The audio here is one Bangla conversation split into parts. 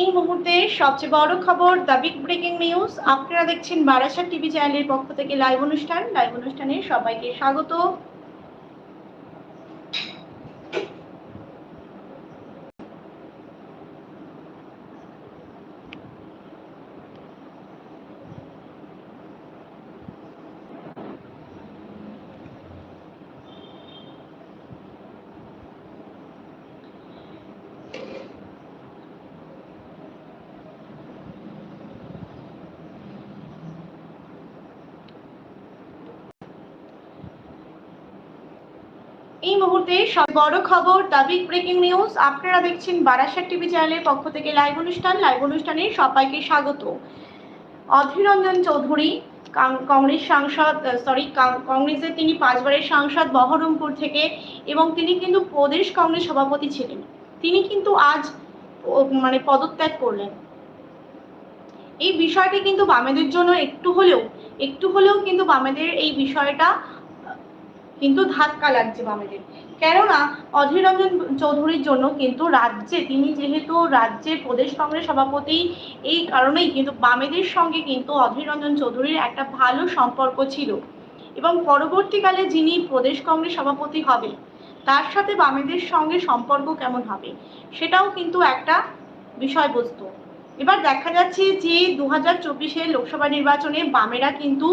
এই মুহূর্তে সবচেয়ে বড় খবর দ্য বিগ ব্রেকিং নিউজ। আপনারা দেখছেন বারাসাত টিভি চ্যানেলের পক্ষ থেকে লাইভ অনুষ্ঠান। লাইভ অনুষ্ঠানে সবাইকে স্বাগত এই মুহূর্তে সব বড় খবর দ্য বিগ ব্রেকিং নিউজ আপনারা দেখছেন বারাসাত টিভি চ্যানেলের পক্ষ থেকে লাইভ অনুষ্ঠান। লাইভ অনুষ্ঠানে সবাইকে স্বাগত। অধীর রঞ্জন চৌধুরী কংগ্রেস সাংসদ সরি কংগ্রেসের তিনি পাঁচবারের সাংসদ বহরমপুর থেকে এবং তিনি কিন্তু প্রদেশ কংগ্রেস সভাপতি ছিলেন। তিনি কিন্তু আজ মানে পদত্যাগ করলেন। এই বিষয়টি কিন্তু বামেদের জন্য একটু হলেও একটু হলেও কিন্তু বামেদের এই বিষয়টা কিন্তু ধাক্কা লাগছে বামেদের। কেননা অধীর রঞ্জন চৌধুরীর জন্য কিন্তু রাজ্যে, তিনি যেহেতু রাজ্যের প্রদেশ কংগ্রেস সভাপতি, এই কারণেই কিন্তু বামেদের সঙ্গে কিন্তু অধীর রঞ্জন চৌধুরীর একটা ভালো সম্পর্ক ছিল। এবং পরবর্তীকালে যিনি প্রদেশ কংগ্রেস সভাপতি হবে তার সাথে বামেদের সঙ্গে সম্পর্ক কেমন হবে, সেটাও কিন্তু একটা বিষয়বস্তু। এবার দেখা যাচ্ছে যে দু হাজার লোকসভা নির্বাচনে বামেরা কিন্তু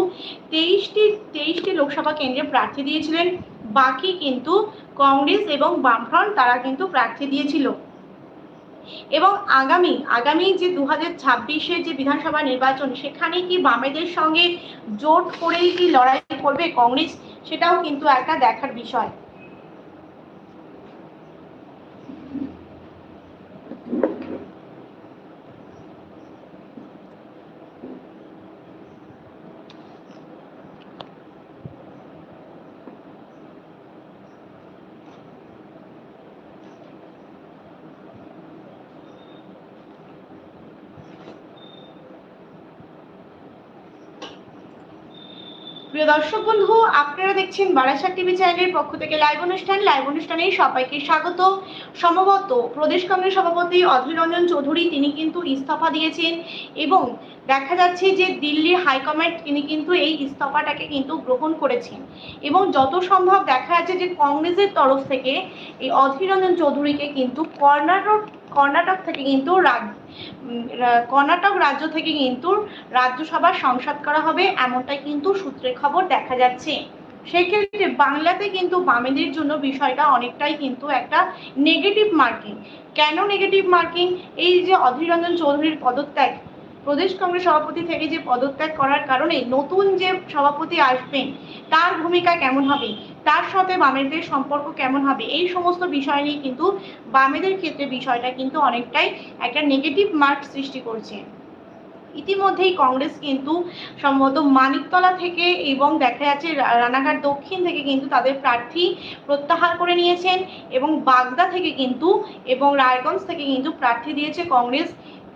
তেইশটি তেইশটি লোকসভা কেন্দ্রে প্রার্থী দিয়েছিলেন। বাকি কিন্তু কংগ্রেস এবং বামফ্রন্ট তারা কিন্তু প্রার্থী দিয়েছিল। এবং আগামী আগামী যে দু হাজার যে বিধানসভা নির্বাচন সেখানে কি বামেদের সঙ্গে জোট করেই কি লড়াই করবে কংগ্রেস? সেটাও কিন্তু একটা দেখার বিষয়। প্রিয় দর্শক বন্ধু, আপনারা দেখছেন বারাসাত টিভি চ্যানেলের পক্ষ থেকে লাইভ অনুষ্ঠান। লাইভ অনুষ্ঠানে সবাইকে স্বাগত। সম্ভবত প্রদেশ কংগ্রেস সভাপতি অধীর রঞ্জন চৌধুরী, তিনি কিন্তু ইস্তফা দিয়েছেন এবং দেখা যাচ্ছে যে দিল্লির হাইকমান্ড, তিনি কিন্তু এই ইস্তফাটাকে কিন্তু গ্রহণ করেছেন। এবং যত সম্ভব দেখা যাচ্ছে যে কংগ্রেসের তরফ থেকে এই অধীর রঞ্জন চৌধুরীকে কিন্তু কর্ণাটক কর্ণাটক থেকে কিন্তু কর্ণাটক রাজ্য থেকে কিন্তু রাজ্যসভার সংসদ করা হবে এমনটাই কিন্তু সূত্রে খবর দেখা যাচ্ছে। সেক্ষেত্রে বাংলাতে কিন্তু বামেদের জন্য বিষয়টা অনেকটাই কিন্তু একটা নেগেটিভ মার্কিং কেন নেগেটিভ মার্কিং এই যে অধীর রঞ্জন চৌধুরীর পদত্যাগ প্রদেশ কংগ্রেস সভাপতি থেকে যে পদত্যাগ করার কারণে নতুন যে সভাপতি আসবেন, তার ভূমিকা কেমন হবে? তার সাথে বামেদের সম্পর্ক কেমন হবে? এই সমস্ত বিষয় নিয়ে কিন্তু বামেদের ক্ষেত্রে বিষয়টা কিন্তু অনেকটাই একটা নেগেটিভ মার্ক সৃষ্টি করছে। ইতিমধ্যেই কংগ্রেস কিন্তু সম্ভবত মানিকতলা থেকে এবং দেখা যাচ্ছে রানাঘাট দক্ষিণ থেকে কিন্তু তাদের প্রার্থী প্রত্যাহার করে নিয়েছেন এবং বাগদা থেকে কিন্তু এবং রায়গঞ্জ থেকে কিন্তু প্রার্থী দিয়েছে কংগ্রেস।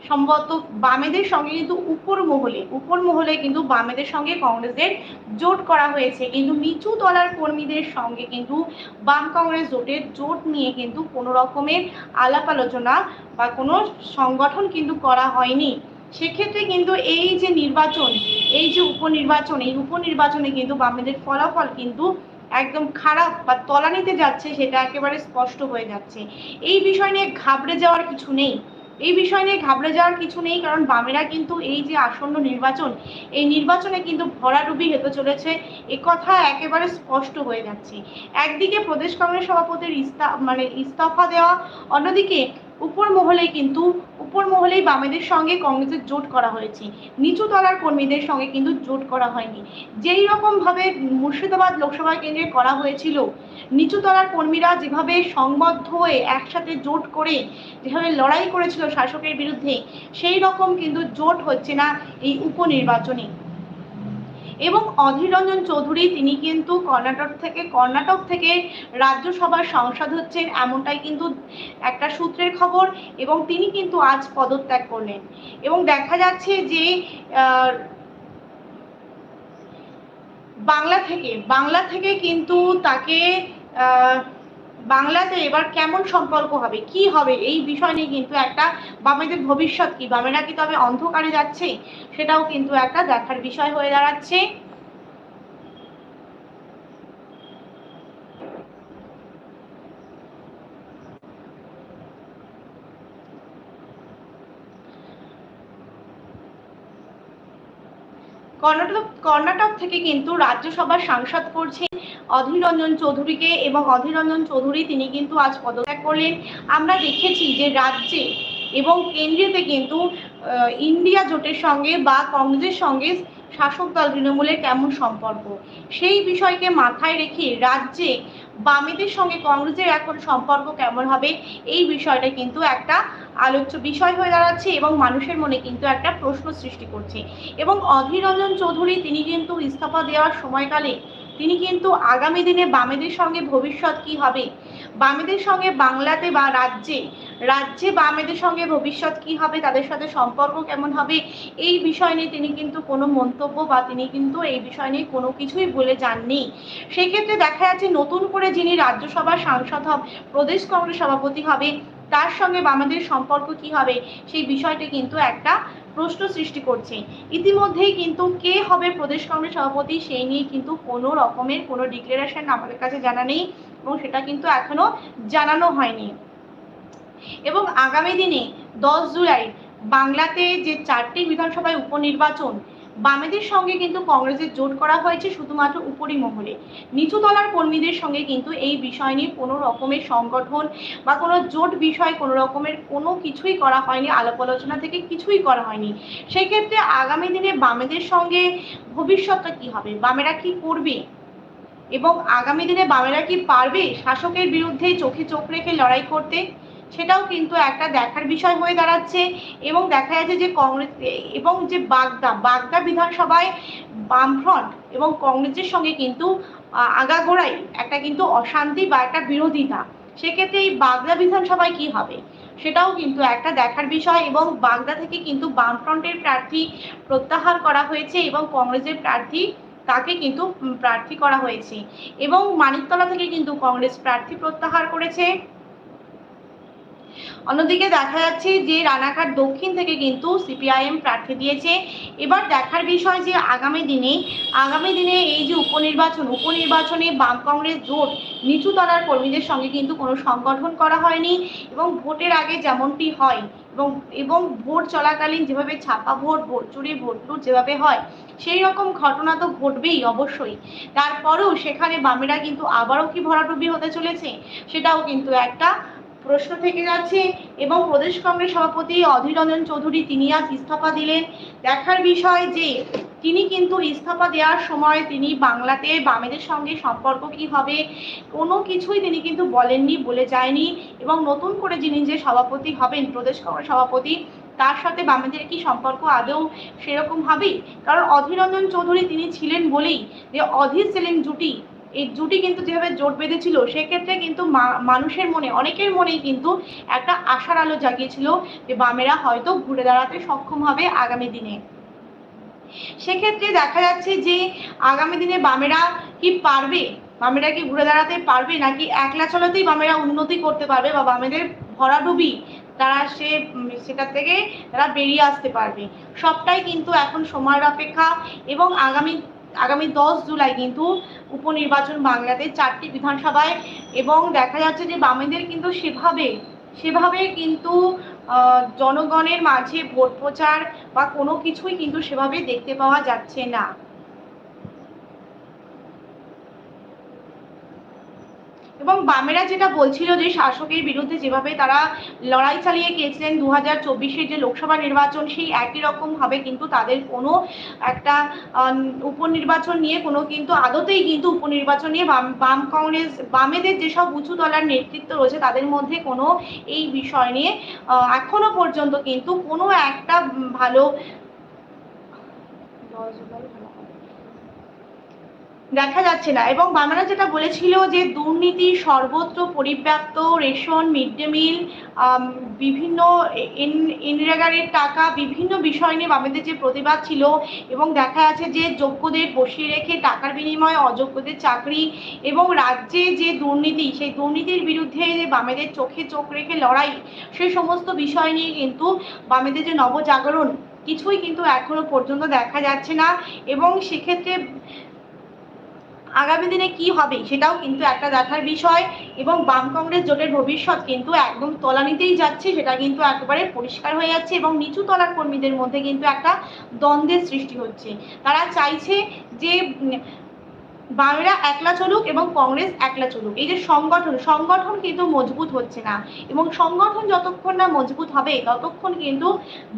সম্ভবত বামেদের সঙ্গে কিন্তু উপর মহলে উপর মহলে কিন্তু বামেদের সঙ্গে কংগ্রেসের জোট করা হয়েছে। কিন্তু নিচু তলার কর্মীদের সঙ্গে কিন্তু বাম কংগ্রেস জোটের জোট নিয়ে কিন্তু কোনো রকমের আলাপ আলোচনা বা কোনো সংগঠন কিন্তু করা হয়নি। সেক্ষেত্রে কিন্তু এই যে নির্বাচন, এই যে উপনির্বাচন, এই উপনির্বাচনে কিন্তু বামেদের ফলাফল কিন্তু একদম খারাপ বা তলানিতে যাচ্ছে সেটা একেবারে স্পষ্ট হয়ে যাচ্ছে। এই বিষয় নিয়ে ঘাবড়ে যাওয়ার কিছু নেই। এই বিষয় নিয়ে ঘাবড়ে যাওয়ার কিছু নেই, কারণ বামেরা কিন্তু এই যে আসন্ন নির্বাচন, এই নির্বাচনে কিন্তু ভরাডুবি হতে চলেছে। এ কথা একেবারে স্পষ্ট হয়ে যাচ্ছে। একদিকে প্রদেশ কংগ্রেস সভাপতির ইস্তা মানে ইস্তফা দেওয়া, অন্যদিকে উপর মহলে কিন্তু উপর মহলেই বামেদের সঙ্গে কংগ্রেসের জোট করা হয়েছে। নিচু তলার কর্মীদের সঙ্গে কিন্তু জোট করা হয়নি। যেই রকম ভাবে মুর্শিদাবাদ লোকসভা কেন্দ্রে করা হয়েছিল, নিচু তলার কর্মীরা যেভাবে সংবদ্ধ হয়ে একসাথে জোট করে, যেভাবে লড়াই করেছিল শাসকের বিরুদ্ধে, সেই রকম কিন্তু জোট হচ্ছে না এই উপনির্বাচনে। এবং অধীর রঞ্জন চৌধুরী, তিনি কিন্তু কর্ণাটক থেকে কর্ণাটক থেকে রাজ্যসভার সাংসদ হচ্ছেন, এমনটাই কিন্তু একটা সূত্রের খবর এবং তিনি কিন্তু আজ পদত্যাগ করলেন। এবং দেখা যাচ্ছে যে বাংলা থেকে বাংলা থেকে কিন্তু তাকে বাংলাতে এবার কেমন সম্পর্ক হবে? কি হবে? এই বিষয় নিয়ে কিন্তু একটা বামেদের ভবিষ্যৎ কি? বামেরা কি তবে অন্ধকারে যাচ্ছে? সেটাও কিন্তু একটা দেখার বিষয় হয়ে দাঁড়াচ্ছে। কর্ণাটক কর্ণাটক থেকে কিন্তু রাজ্যসভার সাংসদ করছে অধীর রঞ্জন চৌধুরীকে এবং অধীর রঞ্জন চৌধুরী তিনি কিন্তু আজ পদত্যাগ করলেন। আমরা দেখেছি যে রাজ্যে এবং কেন্দ্রীয়তে কিন্তু ইন্ডিয়া জোটের সঙ্গে বা কংগ্রেসের সঙ্গে শাসক দল তৃণমূলের কেমন সম্পর্ক? সেই বিষয়কে মাথায় রেখে রাজ্যে বামেদের সঙ্গে কংগ্রেসের এখন সম্পর্ক কেমন হবে? এই বিষয়টা কিন্তু একটা আলোচ্য বিষয় হয়ে দাঁড়াচ্ছে এবং মানুষের মনে কিন্তু একটা প্রশ্ন সৃষ্টি করছে। এবং অধীর রঞ্জন চৌধুরী, তিনি কিন্তু ইস্তফা দেওয়ার সময়কালে তিনি কিন্তু আগামী দিনে বামেদের সঙ্গে ভবিষ্যৎ কি হবে? বামেদের সঙ্গে বাংলাতে বা রাজ্যে রাজ্যে বামেদের সঙ্গে ভবিষ্যৎ কি হবে? তাদের সাথে সম্পর্ক কেমন হবে? এই বিষয় নিয়ে তিনি কিন্তু কোনো মন্তব্য বা তিনি কিন্তু এই বিষয় নিয়ে কোনো কিছুই বলে যাননি। সেক্ষেত্রে দেখা যাচ্ছে নতুন করে যিনি রাজ্যসভার সাংসদ হব, প্রদেশ কংগ্রেস সভাপতি হবে, তার সঙ্গে বামেদের সম্পর্ক কি হবে? সেই বিষয়টি কিন্তু একটা প্রশ্ন সৃষ্টি করছে। ইতিমধ্যেই কিন্তু কে হবে প্রদেশ কংগ্রেস সভাপতি সেই নিয়ে কিন্তু কোনো রকমের কোনো ডিক্লারেশন আমাদের কাছে জানা নেই এবং সেটা কিন্তু এখনও জানানো হয়নি। এবং আগামী দিনে দশ জুলাই বাংলাতে যে চারটি বিধানসভায় উপনির্বাচন বামেদের সঙ্গে কিন্তু কংগ্রেসের জোট করা হয়েছে শুধুমাত্র উপরি মহলে। নিচু তলার কর্মীদের সঙ্গে কিন্তু এই বিষয় নিয়ে কোনো রকমের সংগঠন বা কোনো জোট বিষয় কোনো রকমের কোনো কিছুই করা হয়নি আলাপ আলোচনা থেকে কিছুই করা হয়নি। সেক্ষেত্রে আগামী দিনে বামেদের সঙ্গে ভবিষ্যৎটা কি হবে? বামেরা কি করবে? এবং আগামী দিনে বামেরা কি পারবে শাসকের বিরুদ্ধে চোখে চোখ রেখে লড়াই করতে? সেটাও কিন্তু একটা দেখার বিষয় হয়ে দাঁড়াচ্ছে এবং দেখা যাচ্ছে যে কংগ্রেস, এবং যে বাগদা বাগদা বিধানসভায় বামফ্রন্ট এবং কংগ্রেসের সঙ্গে কিন্তু আগাগোড়াই একটা কিন্তু অশান্তি বা একটা বিরোধিতা। সেক্ষেত্রে এই বাগদা বিধানসভায় কি হবে? সেটাও কিন্তু একটা দেখার বিষয় এবং বাগদা থেকে কিন্তু বামফ্রন্টের প্রার্থী প্রত্যাহার করা হয়েছে এবং কংগ্রেসের প্রার্থী তাকে কিন্তু প্রার্থী করা হয়েছে। এবং মানিকতলা থেকে কিন্তু কংগ্রেস প্রার্থী প্রত্যাহার করেছে। অন্যদিকে দেখা যাচ্ছে যে রানাঘাট দক্ষিণ থেকে কিন্তু সিপিআইএম প্রার্থী দিয়েছে। এবার দেখার বিষয় যে আগামী দিনে আগামী দিনে এই যে উপনির্বাচন, উপনির্বাচনে বাম কংগ্রেস জোট নিচু তলার কর্মীদের সঙ্গে কিন্তু কোনো সংগঠন করা হয়নি এবং ভোটের আগে যেমনটি হয় এবং এবং ভোট চলাকালীন যেভাবে ছাপা ভোট ভোট চুরি, ভোট লুট যেভাবে হয়, সেই রকম ঘটনা তো ঘটবেই অবশ্যই। তারপরেও সেখানে বামেরা কিন্তু আবারও কি ভরাডুবি হতে চলেছে, সেটাও কিন্তু একটা প্রশ্ন থেকে যাচ্ছে, এবং প্রদেশ কংগ্রেস সভাপতি অধীর রঞ্জন চৌধুরী তিনি আজ ইস্তফা দিলেন। দেখার বিষয় যে, তিনি কিন্তু ইস্তফা দেওয়ার সময় তিনি বাংলাতে বামেদের সঙ্গে সম্পর্ক কি হবে, কোনো কিছুই তিনি কিন্তু বলেননি, বলে যায়নি, এবং নতুন করে যিনি যে সভাপতি হবেন, প্রদেশ কংগ্রেস সভাপতি, তার সাথে বামেদের কি সম্পর্ক আদৌ সেরকম হবেই কারণ অধীর রঞ্জন চৌধুরী তিনি ছিলেন বলেই যে, অধীর সেলিম জুটি এই জুটি কিন্তু যেভাবে জোট বেঁধেছিল, সেক্ষেত্রে কিন্তু মানুষের মনে, অনেকের মনেই কিন্তু একটা আশার আলো জাগিয়েছিল যে বামেরা হয়তো ঘুরে দাঁড়াতে সক্ষম হবে আগামী দিনে। সেক্ষেত্রে দেখা যাচ্ছে যে আগামী দিনে বামেরা কি পারবে? বামেরা কি ঘুরে দাঁড়াতে পারবে? নাকি একলা চলাতেই বামেরা উন্নতি করতে পারবে বা বামেদের ভরাডুবি তারা সে সেটার থেকে তারা বেরিয়ে আসতে পারবে? সবটাই কিন্তু এখন সময়ের অপেক্ষা এবং আগামী আগামী দশ জুলাই কিন্তু উপনির্বাচন বাংলাতে চারটি বিধানসভায় এবং দেখা যাচ্ছে যে বামেদের কিন্তু সেভাবে সেভাবে কিন্তু জনগণের মাঝে ভোট প্রচার বা কোনো কিছুই কিন্তু সেভাবে দেখতে পাওয়া যাচ্ছে না। এবং বামেরা যেটা বলছিল যে শাসকের বিরুদ্ধে যেভাবে তারা লড়াই চালিয়ে গিয়েছিলেন দু হাজার চব্বিশের যে লোকসভা নির্বাচন, সেই একই রকম ভাবে কিন্তু তাদের কোনো একটা উপনির্বাচন নিয়ে কোনো কিন্তু আদতেই কিন্তু উপনির্বাচন নিয়ে বাম বাম কংগ্রেস, বামেদের যেসব উঁচু তলার নেতৃত্ব রয়েছে তাদের মধ্যে কোনো এই বিষয় নিয়ে এখনও পর্যন্ত কিন্তু কোনো একটা ভালো দেখা যাচ্ছে না। এবং বামেরা যেটা বলেছিল যে দুর্নীতি সর্বত্র পরিব্যাপ্ত, রেশন, মিড ডে মিল বিভিন্ন ইন- ইনরেগারের টাকা, বিভিন্ন বিষয় নিয়ে বামেদের যে প্রতিবাদ ছিল এবং দেখা যাচ্ছে যে যোগ্যদের বসিয়ে রেখে টাকার বিনিময়ে অযোগ্যদের চাকরি এবং রাজ্যে যে দুর্নীতি, সেই দুর্নীতির বিরুদ্ধে যে বামেদের চোখে চোখ রেখে লড়াই, সেই সমস্ত বিষয় নিয়ে কিন্তু বামেদের যে নবজাগরণ কিছুই কিন্তু এখনও পর্যন্ত দেখা যাচ্ছে না। এবং সেক্ষেত্রে আগামী দিনে কি হবে সেটাও কিন্তু একটা দেখার বিষয় এবং বাম কংগ্রেস জোটের ভবিষ্যৎ কিন্তু একদম তলানিতেই যাচ্ছে, সেটা কিন্তু একেবারে পরিষ্কার হয়ে যাচ্ছে এবং নিচু তলার কর্মীদের মধ্যে কিন্তু একটা দ্বন্দ্বের সৃষ্টি হচ্ছে। তারা চাইছে যে বামেরা একলা চলুক এবং কংগ্রেস একলা চলুক। এই যে সংগঠন সংগঠন কিন্তু মজবুত হচ্ছে না এবং সংগঠন যতক্ষণ না মজবুত হবে, ততক্ষণ কিন্তু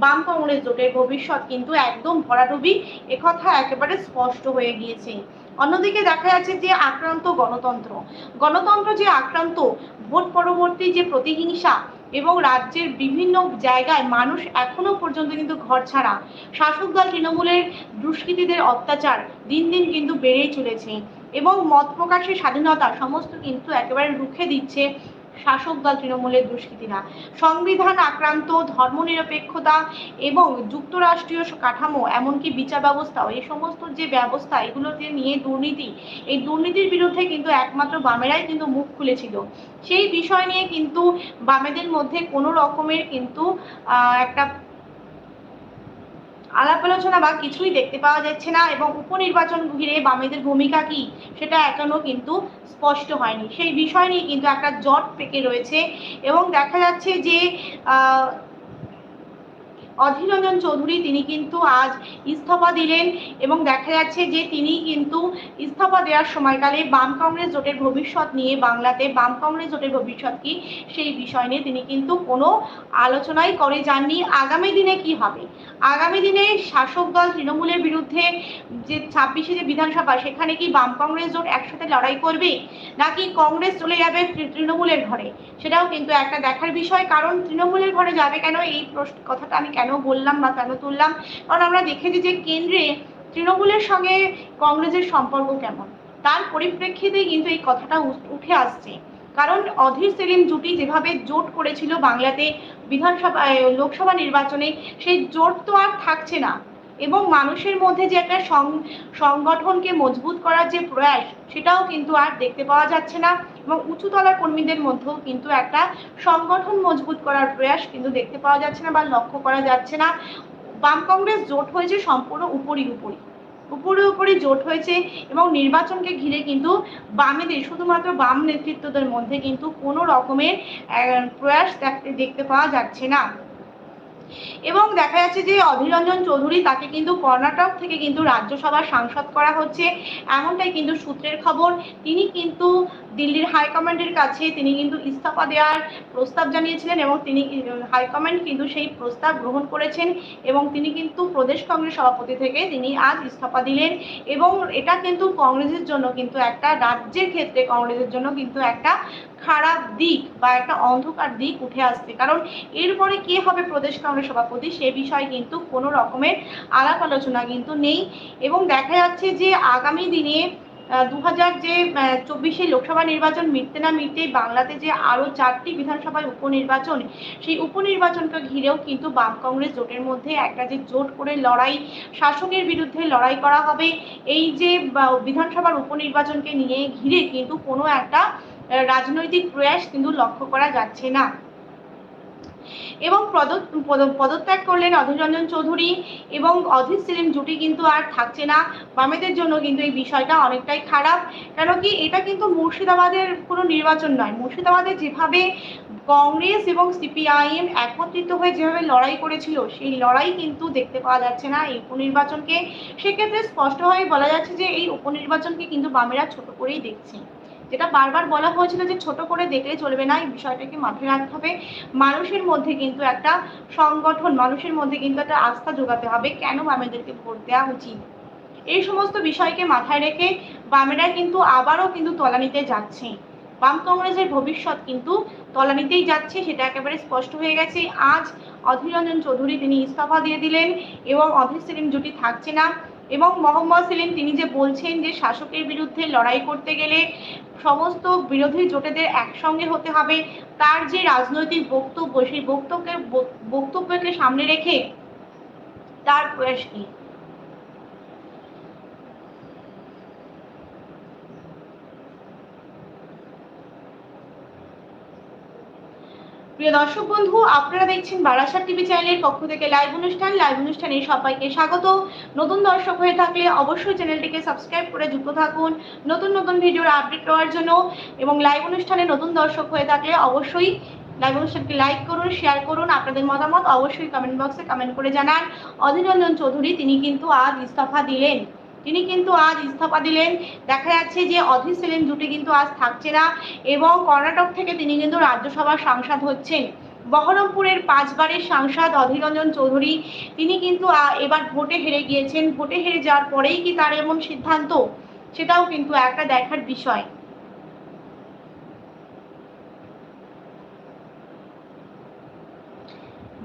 বাম কংগ্রেস জোটের ভবিষ্যৎ কিন্তু একদম ভরাডুবি, একথা একেবারে স্পষ্ট হয়ে গিয়েছে। অন্যদিকে দেখা যাচ্ছে যে আক্রান্ত গণতন্ত্র। গণতন্ত্র যে আক্রান্ত, ভোট পরবর্তী যে প্রতিহিংসা এবং রাজ্যের বিভিন্ন জায়গায় মানুষ এখনও পর্যন্ত কিন্তু ঘর ছাড়া। শাসক দল তৃণমূলের দুষ্কৃতীদের অত্যাচার দিন দিন কিন্তু বেড়েই চলেছে এবং মত প্রকাশের স্বাধীনতা সমস্ত কিন্তু একেবারে রুখে দিচ্ছে শাসক দল তৃণমূলের দুষ্কৃতীরা সংবিধান আক্রান্ত, ধর্মনিরপেক্ষতা এবং যুক্তরাষ্ট্রীয় কাঠামো, এমনকি বিচার ব্যবস্থাও, এই সমস্ত যে ব্যবস্থা, এগুলো যে নিয়ে দুর্নীতি, এই দুর্নীতির বিরুদ্ধে কিন্তু একমাত্র বামেরাই কিন্তু মুখ খুলেছিল। সেই বিষয় নিয়ে কিন্তু বামেদের মধ্যে কোনো রকমের কিন্তু একটা আলাপ আলোচনা বা কিছুই দেখতে পাওয়া যাচ্ছে না এবং উপনির্বাচন ঘিরে বামেদের ভূমিকা কি সেটা এখনও কিন্তু স্পষ্ট হয়নি। সেই বিষয় নিয়ে কিন্তু একটা জট পেকে রয়েছে এবং দেখা যাচ্ছে যে অধীর রঞ্জন চৌধুরী, তিনি কিন্তু আজ ইস্তফা দিলেন এবং দেখা যাচ্ছে যে তিনি কিন্তু ইস্তফা দেওয়ার সময়কালে বাম কংগ্রেস জোটের ভবিষ্যৎ নিয়ে বাংলাতে, বাম কংগ্রেস জোটের ভবিষ্যৎ কি সেই বিষয় নিয়ে তিনি কিন্তু কোনো আলোচনাই করে যাননি। আগামী দিনে কি হবে? আগামী দিনে শাসক দল তৃণমূলের বিরুদ্ধে যে ছাব্বিশে যে বিধানসভা, সেখানে কি বাম কংগ্রেস জোট একসাথে লড়াই করবে? নাকি কংগ্রেস চলে যাবে তৃণমূলের ঘরে? সেটাও কিন্তু একটা দেখার বিষয়, কারণ তৃণমূলের ঘরে যাবে কেন? এই প্রশ্ন, কথাটা আমি কেন বললাম বা কেন তুললাম? কারণ আমরা দেখেছি যে কেন্দ্রে তৃণমূলের সঙ্গে কংগ্রেসের সম্পর্ক কেমন? তার পরিপ্রেক্ষিতে কিন্তু এই কথাটা উঠে আসছে। কারণ অধীর সেলিম জুটি যেভাবে জোট করেছিল বাংলাতে বিধানসভা লোকসভা নির্বাচনে, সেই জোট তো আর থাকছে না। এবং মানুষের মধ্যে যে একটা সংগঠনকে মজবুত করার যে প্রয়াস, সেটাও কিন্তু আর দেখতে পাওয়া যাচ্ছে না। এবং উঁচুতলার কর্মীদের মধ্যেও কিন্তু একটা সংগঠন মজবুত করার প্রয়াস কিন্তু দেখতে পাওয়া যাচ্ছে না বা লক্ষ্য করা যাচ্ছে না। বাম কংগ্রেস জোট হয়েছে সম্পূর্ণ উপরি উপরি। উপরে উপরে জোট হয়েছে এবং নির্বাচনকে ঘিরে কিন্তু বামেদের শুধুমাত্র বাম নেতৃত্বদের মধ্যে কিন্তু কোনো রকমের প্রয়াস দেখতে দেখতে পাওয়া যাচ্ছে না। এবং দেখা যাচ্ছে যে অধীর রঞ্জন চৌধুরী তাকে কিন্তু কর্ণাটক থেকে কিন্তু রাজ্যসভার সাংসদ করা হচ্ছে। এমনটাই কিন্তু সূত্রের খবর। তিনি কিন্তু দিল্লির হাইকমান্ডের কাছে তিনি কিন্তু ইস্তফা দেওয়ার প্রস্তাব জানিয়েছিলেন এবং তিনি হাইকমান্ড কিন্তু সেই প্রস্তাব গ্রহণ করেছেন এবং তিনি কিন্তু প্রদেশ কংগ্রেস সভাপতি থেকে তিনি আজ ইস্তফা দিলেন এবং এটা কিন্তু কংগ্রেসের জন্য কিন্তু একটা রাজ্যের ক্ষেত্রে কংগ্রেসের জন্য কিন্তু একটা খারাপ দিক বা একটা অন্ধকার দিক উঠে আসছে। কারণ এরপরে কে হবে প্রদেশ কংগ্রেস সভাপতি সে বিষয়ে কিন্তু কোনো রকমের আলাপ আলোচনা কিন্তু নেই। এবং দেখা যাচ্ছে যে আগামী দিনে দু হাজার যে চব্বিশে লোকসভা নির্বাচন মিটতে না মিটতেই বাংলাতে যে আরও চারটি বিধানসভায় উপনির্বাচন, সেই উপনির্বাচনকে ঘিরেও কিন্তু বাম কংগ্রেস জোটের মধ্যে একটা যে জোট করে লড়াই, শাসকের বিরুদ্ধে লড়াই করা হবে। এই যে বিধানসভার উপনির্বাচনকে নিয়ে ঘিরে কিন্তু কোনো একটা রাজনৈতিক প্রয়াস কিন্তু লক্ষ্য করা যাচ্ছে না। এবং পদ- পদ- পদত্যাগ করলেন অধীর রঞ্জন চৌধুরী এবং অধীর সেলিম জুটি কিন্তু আর থাকছে না। বামেদের জন্য কিন্তু এই বিষয়টা অনেকটাই খারাপ কেন কি এটা কিন্তু মুর্শিদাবাদের কোনো নির্বাচন নয়। মুর্শিদাবাদে যেভাবে কংগ্রেস এবং সিপিআইএম একত্রিত হয়ে যেভাবে লড়াই করেছিল, সেই লড়াই কিন্তু দেখতে পাওয়া যাচ্ছে না এই উপনির্বাচনকে। সেক্ষেত্রে স্পষ্টভাবে বলা যাচ্ছে যে এই উপনির্বাচনকে কিন্তু বামেরা ছোট করেই দেখছে। যেটা বারবার বলা হয়েছিল যে ছোট করে দেখলে চলবে না, এই বিষয়টাকে মাথায় রাখতে হবে। মানুষের মধ্যে কিন্তু একটা সংগঠন, মানুষের মধ্যে কিন্তু একটা আস্থা যোগাতে হবে, কেন বামেদেরকে ভোট দেওয়া উচিত? এই সমস্ত বিষয়কে মাথায় রেখে বামেরা কিন্তু আবারও কিন্তু তলানিতে যাচ্ছে। বাম কংগ্রেসের ভবিষ্যৎ কিন্তু তলানিতেই যাচ্ছে, সেটা একেবারে স্পষ্ট হয়ে গেছে। আজ অধীর রঞ্জন চৌধুরী তিনি ইস্তফা দিয়ে দিলেন এবং অধীর সেলিম জুটি থাকছে না। এবং মোহাম্মদ সেলিম, তিনি যে বলছেন যে শাসকের বিরুদ্ধে লড়াই করতে গেলে সমস্ত বিরোধী জোটেদের একসঙ্গে হতে হবে, তার যে রাজনৈতিক বক্তব্য, সেই বক্তব্যকে বক্তব্যকে সামনে রেখে তার প্রয়াস কি? প্রিয় দর্শক বন্ধু, আপনারা দেখছেন বারাসাত টিভি চ্যানেলের পক্ষ থেকে লাইভ অনুষ্ঠান। লাইভ অনুষ্ঠানে সবাইকে স্বাগত। নতুন দর্শক হয়ে থাকলে অবশ্যই চ্যানেলটিকে সাবস্ক্রাইব করে যুক্ত থাকুন। নতুন নতুন ভিডিওর আপডেট পাওয়ার জন্য এবং লাইভ অনুষ্ঠানে নতুন দর্শক হয়ে থাকলে অবশ্যই লাইভ অনুষ্ঠানকে লাইক করুন শেয়ার করুন। আপনাদের মতামত অবশ্যই কমেন্ট বক্সে কমেন্ট করে জানান। অধীর রঞ্জন চৌধুরী, তিনি কিন্তু আজ ইস্তফা দিলেন। তিনি কিন্তু আজ ইস্তফা দিলেন। দেখা যাচ্ছে যে অধীর সেলিম জুটি কিন্তু আজ থাকছে না এবং কর্ণাটক থেকে তিনি কিন্তু রাজ্যসভার সাংসদ হচ্ছেন। বহরমপুরের পাঁচবারের সাংসদ অধীররঞ্জন চৌধুরী, তিনি কিন্তু এবার ভোটে হেরে গিয়েছেন। ভোটে হেরে যাওয়ার পরেই কি তার এমন সিদ্ধান্ত? সেটাও কিন্তু একটা দেখার বিষয়।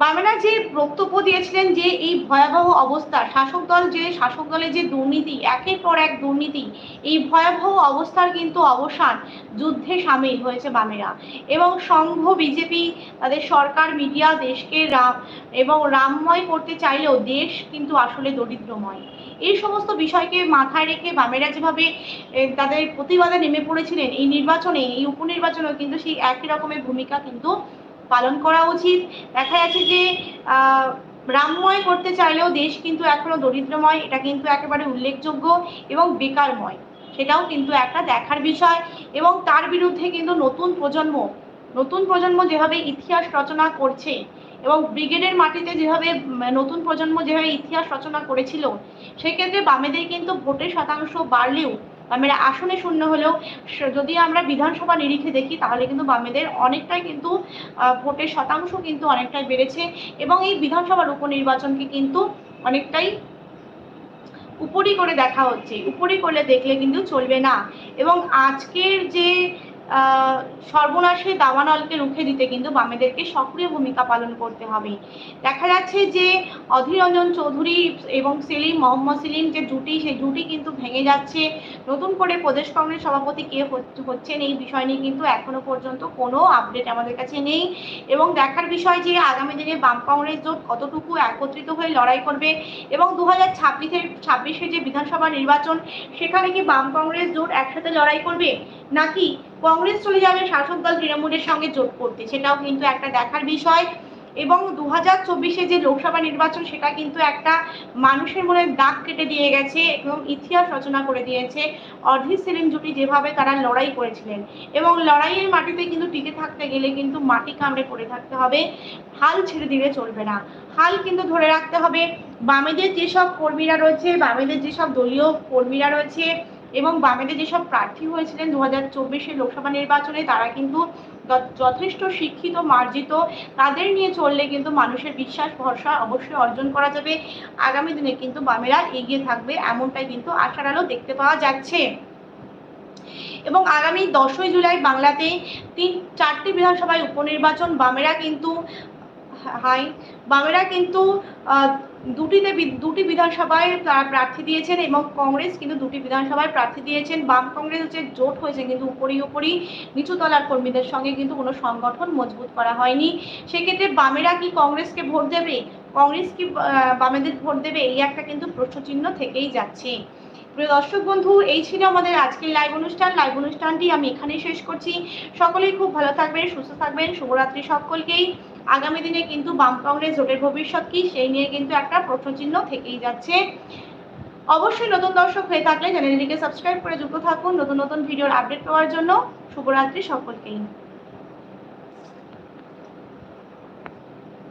বামেনা যে বক্তব্য দিয়েছিলেন যে এই ভয়াবহ অবস্থা, শাসক দল যে, শাসক দলের যে দুর্নীতি, একের পর এক দুর্নীতি, এই ভয়াবহ অবস্থার কিন্তু অবসান যুদ্ধে সামিল হয়েছে বামেরা। এবং সংঘ, বিজেপি, তাদের সরকার, মিডিয়া, দেশকে রাম, এবং রামময় করতে চাইলেও দেশ কিন্তু আসলে দরিদ্রময়। এই সমস্ত বিষয়কে মাথায় রেখে বামেরা যেভাবে তাদের প্রতিবাদে নেমে পড়েছিলেন, এই নির্বাচনে, এই উপনির্বাচনেও কিন্তু সেই একই রকমের ভূমিকা কিন্তু পালন করা উচিত। দেখা যাচ্ছে যে রামময় করতে চাইলেও দেশ কিন্তু এখনও দরিদ্রময়, এটা কিন্তু একেবারে উল্লেখযোগ্য এবং বেকারময়। সেটাও কিন্তু একটা দেখার বিষয় এবং তার বিরুদ্ধে কিন্তু নতুন প্রজন্ম নতুন প্রজন্ম যেভাবে ইতিহাস রচনা করছে এবং ব্রিগেডের মাটিতে যেভাবে নতুন প্রজন্ম যেভাবে ইতিহাস রচনা করেছিল, সেক্ষেত্রে বামেদের কিন্তু ভোটের শতাংশ বাড়লেও বামেরা আসনে শূন্য হলেও যদি আমরা বিধানসভা নিরিখে দেখি, তাহলে কিন্তু বামেদের অনেকটাই কিন্তু ভোটের শতাংশ কিন্তু অনেকটাই বেড়েছে এবং এই বিধানসভার উপনির্বাচনকে কিন্তু অনেকটাই উপরি করে দেখা হচ্ছে। উপরি করলে দেখলে কিন্তু চলবে না। এবং আজকের যে সর্বনাশের দাবানলকে রুখে দিতে কিন্তু বামেদেরকে সক্রিয় ভূমিকা পালন করতে হবে। দেখা যাচ্ছে যে অধীর রঞ্জন চৌধুরী এবং সেলিম, মোহাম্মদ সেলিম যে জুটি, সেই জুটি কিন্তু ভেঙে যাচ্ছে। নতুন করে প্রদেশ কংগ্রেস সভাপতি কে হচ্ছেন এই বিষয় নিয়ে কিন্তু এখনও পর্যন্ত কোনো আপডেট আমাদের কাছে নেই। এবং দেখার বিষয় যে আগামী দিনে বাম কংগ্রেস জোট কতটুকু একত্রিত হয়ে লড়াই করবে এবং দু হাজার ছাব্বিশের, ছাব্বিশে যে বিধানসভা নির্বাচন, সেখানে কি বাম কংগ্রেস জোট একসাথে লড়াই করবে? নাকি কংগ্রেস চলে যাবে, শাসক দল তৃণমূলের সঙ্গে জোট করতে। সেটাও কিন্তু একটা দেখার বিষয়। এবং দু হাজার চব্বিশে যে লোকসভা নির্বাচন, সেটা কিন্তু একটা মানুষের মনে দাগ কেটে দিয়ে গেছে এবং ইতিহাস রচনা করে দিয়েছে। অধীর সেলিম জুটি যেভাবে তারা লড়াই করেছিলেন। এবং লড়াইয়ের মাটিতে কিন্তু টিকে থাকতে গেলে কিন্তু মাটি কামড়ে পড়ে থাকতে হবে। হাল ছেড়ে দিলে চলবে না। হাল কিন্তু ধরে রাখতে হবে। বামেদের যেসব কর্মীরা রয়েছে, বামেদের যেসব দলীয় কর্মীরা রয়েছে এবং বামেদের যেসব প্রার্থী হয়েছিলেন দু হাজার চব্বিশের লোকসভা নির্বাচনে, তারা কিন্তু যথেষ্ট শিক্ষিত, মার্জিত। তাদের নিয়ে চললে কিন্তু মানুষের বিশ্বাস, ভরসা অবশ্যই অর্জন করা যাবে। আগামী দিনে কিন্তু বামেরা এগিয়ে থাকবে এমনটাই কিন্তু আশার আলো দেখতে পাওয়া যাচ্ছে। এবং আগামী দশই জুলাই বাংলাতে তিন চারটি বিধানসভায় উপনির্বাচন, বামেরা কিন্তু হাই। বামেরা কিন্তু দুটিতে দুটি বিধানসভায় তারা প্রার্থী দিয়েছেন এবং কংগ্রেস কিন্তু দুটি বিধানসভায় প্রার্থী দিয়েছেন। বাম কংগ্রেস যে জোট হয়েছে কিন্তু উপরই উপরই নিচুতলার কর্মীদের সঙ্গে কিন্তু কোনো সংগঠন মজবুত করা হয়নি। সেক্ষেত্রে বামেরা কি কংগ্রেসকে ভোট দেবে? কংগ্রেস কি বামেদের ভোট দেবে? এই একটা কিন্তু প্রশ্নচিহ্ন থেকেই যাচ্ছে। প্রিয় দর্শক বন্ধু, এই ছিল আমাদের আজকের লাইভ অনুষ্ঠান। লাইভ অনুষ্ঠানটি আমি এখানেই শেষ করছি। সকলেই খুব ভালো থাকবেন, সুস্থ থাকবেন। শুভরাত্রি সকলকেই। আগামী দিনে কিন্তু বাম কংগ্রেস জোটের ভবিষ্যৎ কি, সেই নিয়ে কিন্তু একটা প্রশ্নচিহ্ন থেকেই যাচ্ছে। অবশ্যই নতুন দর্শক হয়ে থাকলে চ্যানেলটিকে সাবস্ক্রাইব করে যুক্ত থাকুন। নতুন নতুন ভিডিওর আপডেট পাওয়ার জন্য শুভরাত্রি সকলকেই।